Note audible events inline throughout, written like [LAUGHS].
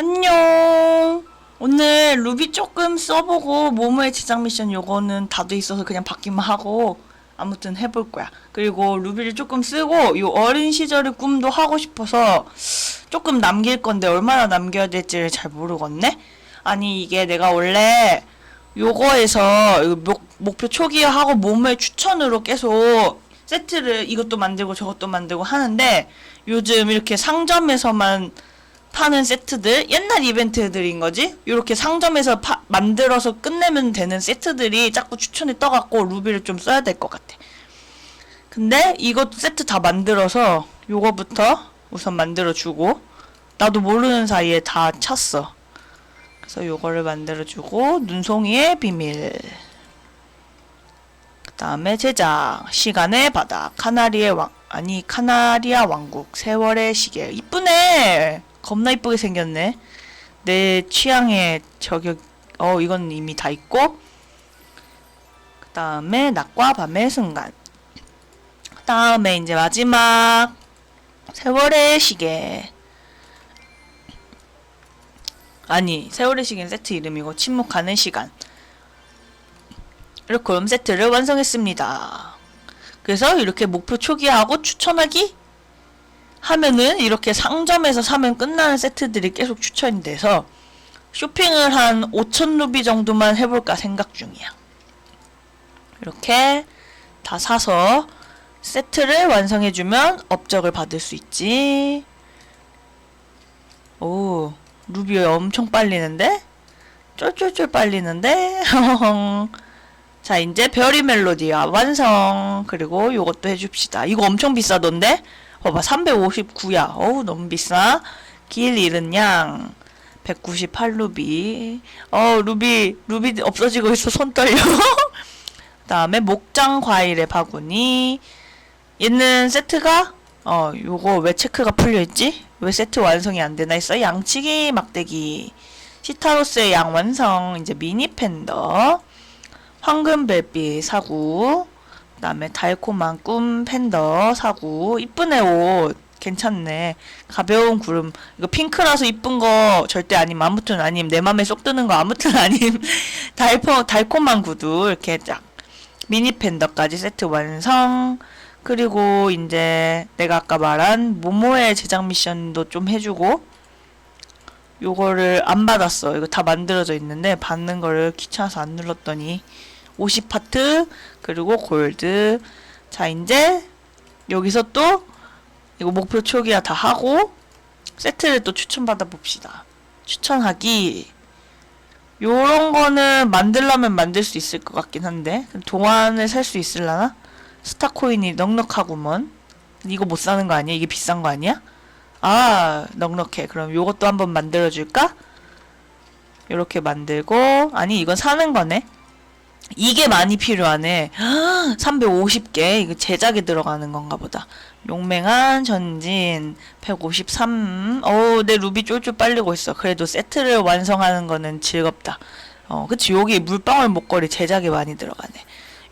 안녕. 오늘 루비 조금 써보고 모모의 제작 미션 요거는 다 돼 있어서 그냥 받기만 하고 아무튼 해볼 거야. 그리고 루비를 조금 쓰고 요 어린 시절의 꿈도 하고 싶어서 조금 남길 건데 얼마나 남겨야 될지를 잘 모르겠네. 아니 이게 내가 원래 요거에서 목표 초기화하고 모모의 추천으로 계속 세트를 이것도 만들고 저것도 만들고 하는데 요즘 이렇게 상점에서만 파는 세트들 옛날 이벤트들인 거지? 이렇게 상점에서 파, 만들어서 끝내면 되는 세트들이 자꾸 추천이 떠갖고 루비를 좀 써야 될 것 같아. 근데 이것도 세트 다 만들어서 요거부터 우선 만들어주고 나도 모르는 사이에 다 찼어. 그래서 요거를 만들어주고 눈송이의 비밀. 그 다음에 제작. 시간의 바다. 카나리의 왕 아니 카나리아 왕국. 세월의 시계. 이쁘네 겁나 이쁘게 생겼네. 내 취향의 저격 어 이건 이미 다 있고. 그 다음에 낮과 밤의 순간. 그 다음에 이제 마지막 세월의 시계. 아니 세월의 시계는 세트 이름이고 침묵하는 시간. 이렇게 음 세트를 완성했습니다. 그래서 이렇게 목표 초기화하고 추천하기 하면은 이렇게 상점에서 사면 끝나는 세트들이 계속 추천이 돼서 쇼핑을 한 5천 루비 정도만 해볼까 생각 중이야. 이렇게 다 사서 세트를 완성해주면 업적을 받을 수 있지. 오, 루비 엄청 빨리는데? 쫄쫄쫄 빨리는데? [LAUGHS] 자, 이제 별이 멜로디야. 완성. 그리고 요것도 해줍시다. 이거 엄청 비싸던데? 봐봐, 359야. 어우, 너무 비싸. 길 잃은 양. 198루비. 어, 루비, 루비 없어지고 있어. 손 떨려. [LAUGHS] 그 다음에 목장 과일의 바구니. 얘는 세트가, 어, 요거 왜 체크가 풀려있지? 왜 세트 완성이 안 되나 했어? 양치기 막대기. 시타로스의 양 완성. 이제 미니 팬더. 황금별빛 사구 그 다음에 달콤한 꿈 팬더 사구. 이쁘네 옷. 괜찮네. 가벼운 구름. 이거 핑크라서 이쁜 거 절대 아님. 아무튼 아님. 내 맘에 쏙 드는 거 아무튼 [LAUGHS] 아님. 달콤 달콤한 구두. 이렇게 쫙. 미니 팬더까지 세트 완성. 그리고 이제 내가 아까 말한 모모의 제작 미션도 좀 해주고 요거를 안 받았어. 이거 다 만들어져 있는데 받는 거를 귀찮아서 안 눌렀더니 50파트 그리고 골드 자 이제 여기서 또 이거 목표 초기화 다 하고 세트를 또 추천받아 봅시다. 추천하기 요런 거는 만들려면 만들 수 있을 것 같긴 한데 동안을 살 수 있을라나? 스타코인이 넉넉하구먼 이거 못 사는 거 아니야? 이게 비싼 거 아니야? 아 넉넉해 그럼 요것도 한번 만들어 줄까? 요렇게 만들고 아니 이건 사는 거네 이게 많이 필요하네 [GASPS] 350개 이거 제작에 들어가는 건가 보다 용맹한 전진 153 어우 내 루비 쫄쫄 빨리고 있어 그래도 세트를 완성하는 거는 즐겁다 어 그치 여기 물방울 목걸이 제작에 많이 들어가네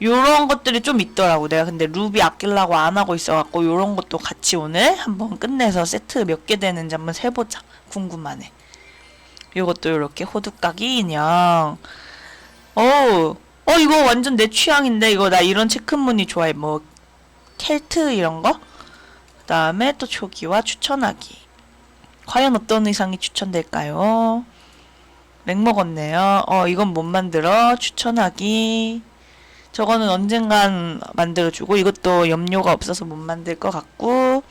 요런 것들이 좀 있더라고. 내가 근데 루비 아끼려고 안 하고 있어갖고 요런 것도 같이 오늘 한번 끝내서 세트 몇 개 되는지 한번 세보자. 궁금하네. 요것도 요렇게 호두까기 인형. 어우, 어 이거 완전 내 취향인데 이거 나 이런 체크무늬 좋아해. 뭐 켈트 이런 거? 그 다음에 또 초기와 추천하기. 과연 어떤 의상이 추천될까요? 렉 먹었네요. 어 이건 못 만들어. 추천하기. 저거는 언젠간 만들어주고 이것도 염료가 없어서 못 만들 것 같고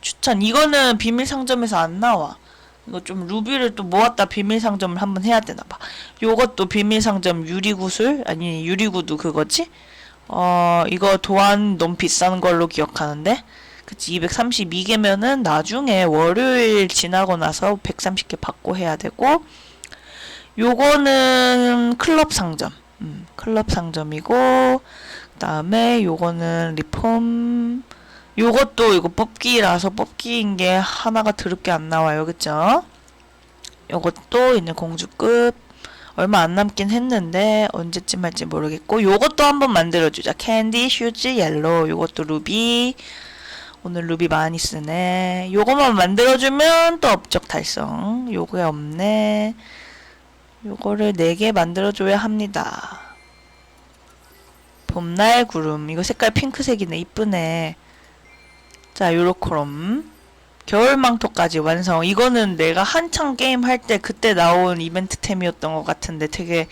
추천 이거는 비밀 상점에서 안 나와 이거 좀 루비를 또 모았다 비밀 상점을 한번 해야 되나 봐. 요것도 비밀 상점 유리구슬? 아니 유리구두 그거지? 어 이거 도안 너무 비싼 걸로 기억하는데? 그치 232개면은 나중에 월요일 지나고 나서 130개 받고 해야 되고 요거는 클럽 상점. 음, 클럽 상점이고 그다음에 요거는 리폼 요것도 이거 뽑기라서 뽑기인 게 하나가 더럽게 안 나와요. 그쵸? 요것도 이제 공주급 얼마 안 남긴 했는데 언제쯤 할지 모르겠고 요것도 한번 만들어 주자. 캔디 슈즈 옐로 요것도 루비 오늘 루비 많이 쓰네. 요거만 만들어주면 또 업적 달성. 요거에 없네. 요거를 4개 만들어줘야 합니다. 봄날 구름. 이거 색깔 핑크색이네. 이쁘네. 자, 요렇게럼. 겨울망토까지 완성. 이거는 내가 한창 게임 할 때 그때 나온 이벤트템이었던 것 같은데 되게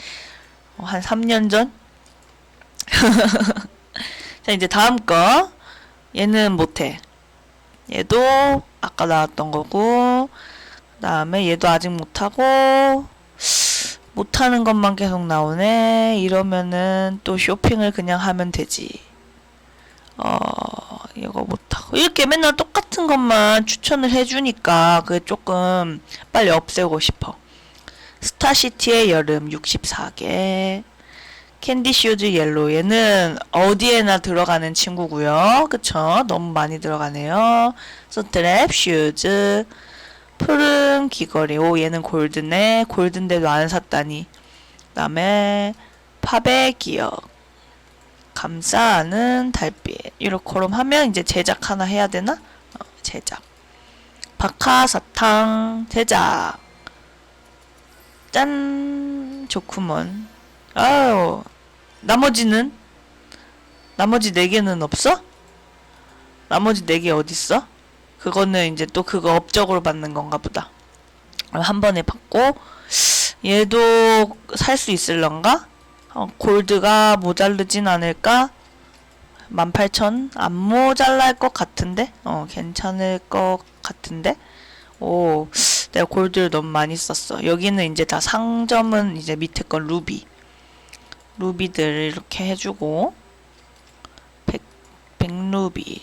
어, 한 3년 전? [LAUGHS] 자, 이제 다음 거. 얘는 못해. 얘도 아까 나왔던 거고, 그 다음에 얘도 아직 못하고, 못하는 것만 계속 나오네. 이러면은 또 쇼핑을 그냥 하면 되지. 어, 이거 못하고. 이렇게 맨날 똑같은 것만 추천을 해주니까 그게 조금 빨리 없애고 싶어. 스타시티의 여름 64개. 캔디슈즈 옐로 얘는 어디에나 들어가는 친구고요. 그쵸? 너무 많이 들어가네요. 소트랩 슈즈 푸른 귀걸이 오 얘는 골드네. 골드인데도 안 샀다니. 그 다음에 팝의 기억 감싸는 달빛 이렇게럼 하면 이제 제작 하나 해야 되나? 어, 제작 박하사탕 제작 짠 좋구먼 아유 나머지는 나머지 네 개는 없어? 나머지 네개 어딨어? 그거는 이제 또 그거 업적으로 받는 건가 보다. 어, 한 번에 받고 얘도 살 수 있을런가? 어, 골드가 모자르진 않을까? 18,000? 안 모자랄 것 같은데? 어, 괜찮을 것 같은데? 오, 내가 골드를 너무 많이 썼어. 여기는 이제 다 상점은 이제 밑에 건 루비. 루비들 이렇게 해주고, 100, 100루비.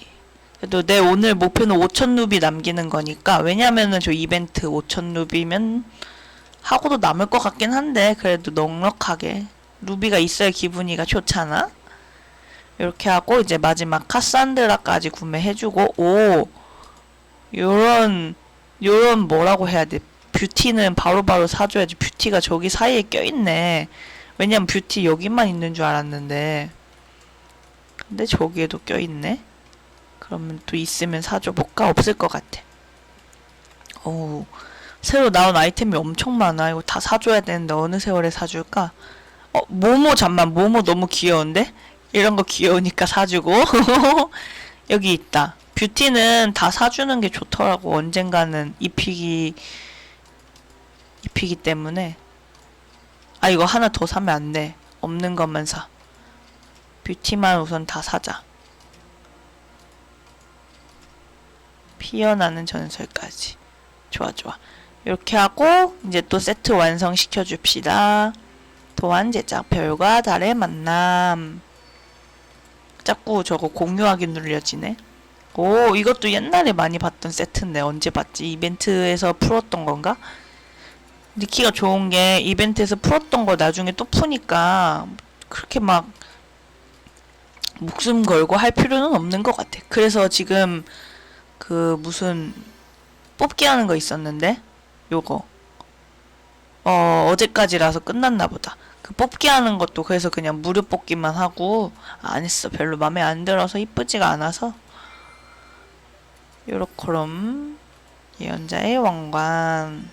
그래도 내 오늘 목표는 5천 루비 남기는 거니까, 왜냐면은 저 이벤트 5천 루비면 하고도 남을 것 같긴 한데, 그래도 넉넉하게. 루비가 있어야 기분이가 좋잖아? 이렇게 하고, 이제 마지막 카산드라까지 구매해주고, 오! 요런, 요런 뭐라고 해야 돼? 뷰티는 바로 바로 사줘야지. 뷰티가 저기 사이에 껴있네. 왜냐면 뷰티 여기만 있는 줄 알았는데. 근데 저기에도 껴있네? 그러면 또 있으면 사줘볼까? 없을 것 같아. 어우, 새로 나온 아이템이 엄청 많아. 이거 다 사줘야 되는데 어느 세월에 사줄까? 어, 모모 잠만. 모모 너무 귀여운데? 이런 거 귀여우니까 사주고. [LAUGHS] 여기 있다. 뷰티는 다 사주는 게 좋더라고. 언젠가는 입히기, 입히기 때문에. 아, 이거 하나 더 사면 안 돼. 없는 것만 사. 뷰티만 우선 다 사자. 피어나는 전설까지. 좋아, 좋아. 이렇게 하고, 이제 또 세트 완성시켜 줍시다. 도안 제작, 별과 달의 만남. 자꾸 저거 공유하기 눌려지네. 오, 이것도 옛날에 많이 봤던 세트인데, 언제 봤지? 이벤트에서 풀었던 건가? 니키가 좋은 게 이벤트에서 풀었던 거 나중에 또 푸니까 그렇게 막 목숨 걸고 할 필요는 없는 것 같아. 그래서 지금 그 무슨 뽑기 하는 거 있었는데 요거 어 어제까지라서 끝났나 보다. 그 뽑기 하는 것도 그래서 그냥 무료 뽑기만 하고 안 했어. 별로 마음에 안 들어서 이쁘지가 않아서 요렇게럼 예언자의 왕관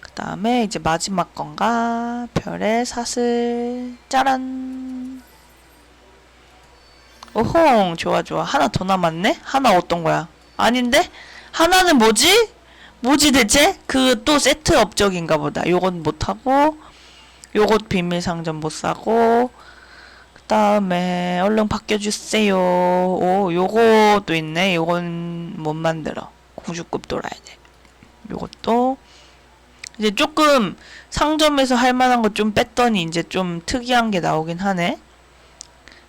그 다음에 이제 마지막 건가? 별의 사슬. 짜란. 오홍. 좋아, 좋아. 하나 더 남았네? 하나 어떤 거야? 아닌데? 하나는 뭐지? 뭐지 대체? 그 또 세트 업적인가 보다. 요건 못하고, 요것 비밀 상점 못 사고, 그 다음에 얼른 바뀌어주세요. 오, 요것도 있네. 요건 못 만들어. 공주급 돌아야 돼. 요것도. 이제 조금 상점에서 할 만한 거좀 뺐더니 이제 좀 특이한 게 나오긴 하네.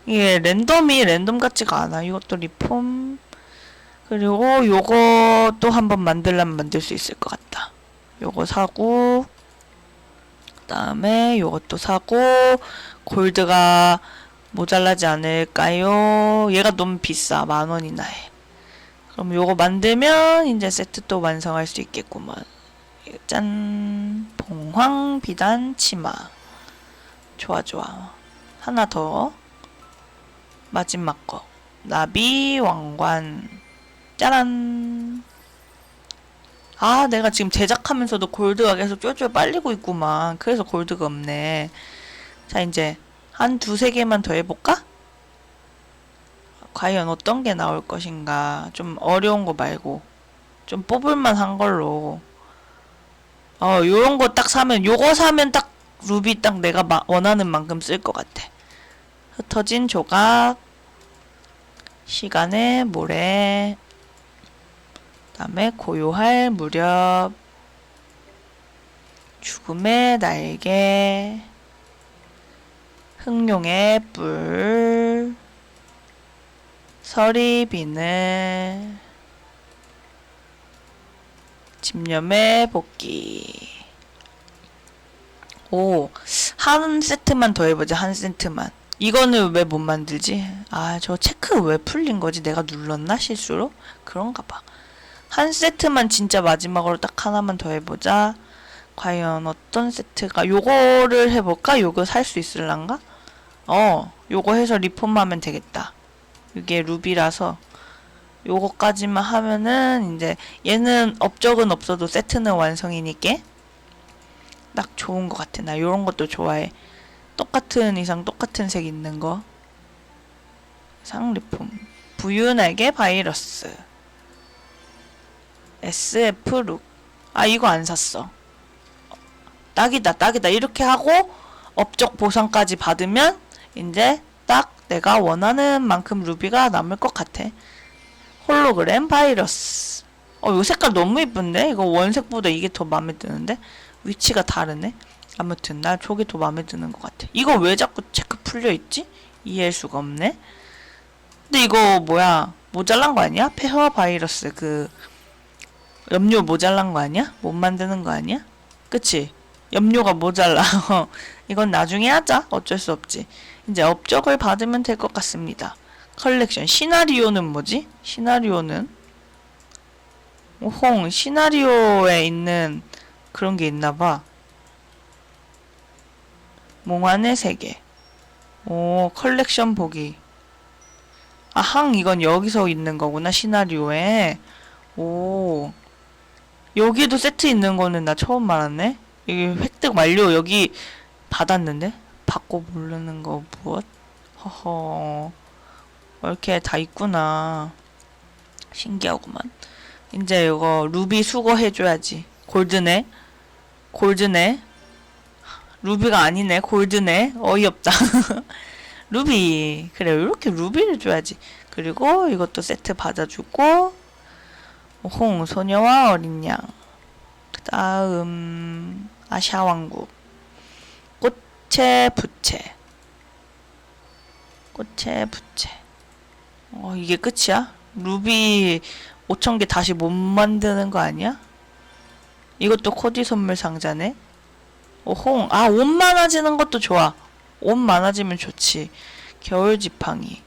이게 랜덤이 랜덤 같지가 않아. 이것도 리폼. 그리고 요거 또 한번 만들려면 만들 수 있을 것 같다. 요거 사고, 그 다음에 요것도 사고, 골드가 모자라지 않을까요? 얘가 너무 비싸. 만 원이나 해. 그럼 요거 만들면 이제 세트 또 완성할 수 있겠구먼. 짠 봉황 비단 치마 좋아 좋아 하나 더 마지막 거 나비 왕관 짜란. 아 내가 지금 제작하면서도 골드가 계속 쫄쫄 빨리고 있구만. 그래서 골드가 없네. 자 이제 한 두세 개만 더 해볼까? 과연 어떤 게 나올 것인가? 좀 어려운 거 말고. 좀 뽑을만 한 걸로. 어 요런 거 딱 사면 요거 사면 딱 루비 딱 내가 마- 원하는 만큼 쓸 것 같아. 흩어진 조각. 시간의 모래. 그 다음에 고요할 무렵 죽음의 날개 흑룡의 뿔 서리 비늘 집념의 복귀 오, 한 세트만 더 해보자, 한 세트만. 이거는 왜 못 만들지? 아, 저 체크 왜 풀린 거지? 내가 눌렀나? 실수로? 그런가 봐. 한 세트만 진짜 마지막으로 딱 하나만 더 해보자. 과연 어떤 세트가, 요거를 해볼까? 요거 살 수 있을란가? 어, 요거 해서 리폼하면 되겠다. 이게 루비라서. 요거까지만 하면은, 이제, 얘는 업적은 없어도 세트는 완성이니까. 딱 좋은 것 같아. 나 요런 것도 좋아해. 똑같은 이상 똑같은 색 있는 거. 상리품. 부유날개 바이러스. SF 룩. 아, 이거 안 샀어. 딱이다, 딱이다. 이렇게 하고 업적 보상까지 받으면 이제 딱 내가 원하는 만큼 루비가 남을 것 같아. 홀로그램 바이러스. 어, 요 색깔 너무 이쁜데? 이거 원색보다 이게 더 마음에 드는데? 위치가 다르네. 아무튼 나 저게 더 마음에 드는 것 같아. 이거 왜 자꾸 체크 풀려 있지? 이해할 수가 없네. 근데 이거 뭐야? 모자란 거 아니야? 폐허 바이러스 그 염료 모자란 거 아니야? 못 만드는 거 아니야? 그치? 염료가 모자라. [LAUGHS] 이건 나중에 하자. 어쩔 수 없지. 이제 업적을 받으면 될 것 같습니다. 컬렉션 시나리오는 뭐지? 시나리오는 오홍 시나리오에 있는 그런 게 있나 봐. 몽환의 세계. 오, 컬렉션 보기. 아, 항, 이건 여기서 있는 거구나, 시나리오에. 오. 여기도 세트 있는 거는 나 처음 알았네? 여기 획득 완료, 여기 받았는데? 받고 모르는 거 무엇? 허허. 이렇게 다 있구나. 신기하구만. 이제 이거 루비 수거해줘야지. 골드네. 골드네. 루비가 아니네. 골드네. 어이없다. [LAUGHS] 루비. 그래, 이렇게 루비를 줘야지. 그리고 이것도 세트 받아주고, 홍, 소녀와 어린 양. 그 다음, 아샤왕국. 꽃의 부채. 꽃의 부채. 어, 이게 끝이야? 루비 5,000개 다시 못 만드는 거 아니야? 이것도 코디 선물 상자네. 오홍. 아, 옷 많아지는 것도 좋아. 옷 많아지면 좋지. 겨울 지팡이.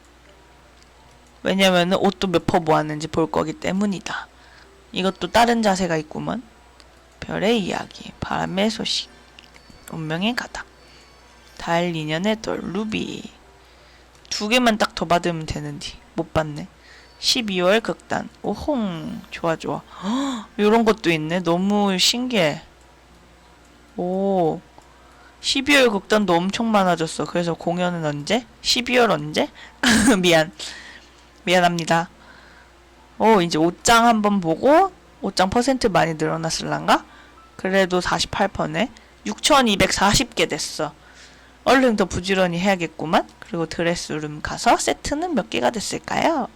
왜냐면은 옷도 몇 퍼 모았는지 볼 거기 때문이다. 이것도 다른 자세가 있구먼. 별의 이야기. 바람의 소식. 운명의 가닥. 달 인연의 돌. 루비. 두 개만 딱 더 받으면 되는데. 못 받네. 12월 극단. 오홍. 좋아, 좋아. [GASPS] 요런 것도 있네. 너무 신기해. 오. 12월 극단도 엄청 많아졌어. 그래서 공연은 언제? 12월 언제? [LAUGHS] 미안. 미안합니다. 오, 이제 옷장 한번 보고, 옷장 퍼센트 많이 늘어났을란가? 그래도 48%네. 6240개 됐어. 얼른 더 부지런히 해야겠구만. 그리고 드레스룸 가서 세트는 몇 개가 됐을까요?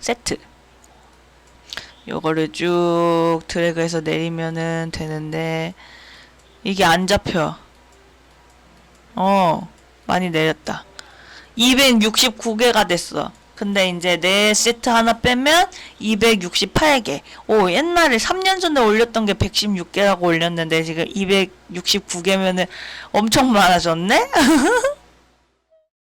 세트. 요거를 쭉 드래그해서 내리면은 되는데 이게 안 잡혀. 어, 많이 내렸다. 269개가 됐어. 근데 이제 내 세트 하나 빼면 268개. 오, 옛날에 3년 전에 올렸던 게 116개라고 올렸는데 지금 269개면은 엄청 많아졌네? [LAUGHS]